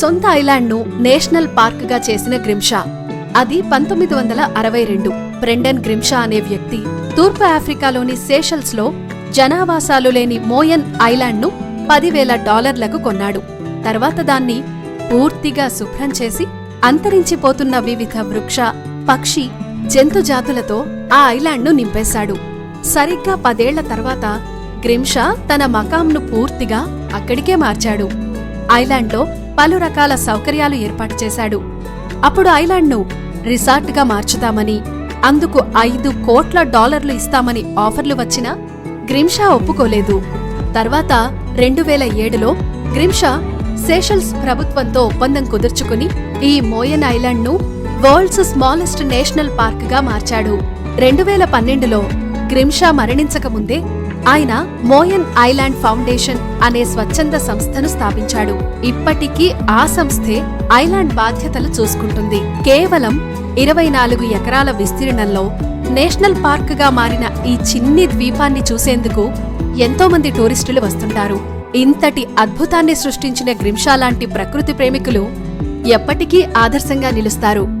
సొంత ఐలాండ్ను నేషనల్ పార్క్గా చేసిన గ్రిమ్షా. అది పంతొమ్మిది వందల అరవై రెండు. బ్రెండన్ గ్రిమ్షా అనే వ్యక్తి తూర్పు ఆఫ్రికాలోని సేషల్స్లో జనావాసాలు లేని మోయన్ ఐలాండ్ను పదివేల డాలర్లకు కొన్నాడు. తర్వాత దాన్ని పూర్తిగా శుభ్రం చేసి అంతరించిపోతున్న వివిధ వృక్ష పక్షి జంతుజాతులతో ఆ ఐలాండ్ను నింపేశాడు. సరిగ్గా పదేళ్ళ తర్వాత గ్రిమ్షా తన మకాంను పూర్తిగా అక్కడికే మార్చాడు. ఐలాండ్లో పలు రకాల సౌకర్యాలు ఏర్పాటు చేశాడు. అప్పుడు ఐలాండ్ను రిసార్ట్గా మార్చుతామని అందుకు ఐదు కోట్ల డాలర్లు ఇస్తామని ఆఫర్లు వచ్చినా గ్రిమ్షా ఒప్పుకోలేదు. తర్వాత రెండు వేల ఏడులో గ్రిమ్షా సేషల్స్ ప్రభుత్వంతో ఒప్పందం కుదుర్చుకుని ఈ మోయన్ ఐలాండ్ను వరల్డ్స్ స్మాలెస్ట్ నేషనల్ పార్క్గా మార్చాడు. రెండు వేల పన్నెండులో గ్రిమ్షా మరణించకముందే ఆయన మోయన్ ఐలాండ్ ఫౌండేషన్ అనే స్వచ్ఛంద సంస్థను స్థాపించాడు. ఇప్పటికీ ఆ సంస్థే ఐలాండ్ బాధ్యతలు చూసుకుంటుంది. కేవలం ఇరవై నాలుగు ఎకరాల విస్తీర్ణంలో నేషనల్ పార్క్గా మారిన ఈ చిన్ని ద్వీపాన్ని చూసేందుకు ఎంతో మంది టూరిస్టులు వస్తుంటారు. ఇంతటి అద్భుతాన్ని సృష్టించిన గ్రింషా లాంటి ప్రకృతి ప్రేమికులు ఎప్పటికీ ఆదర్శంగా నిలుస్తారు.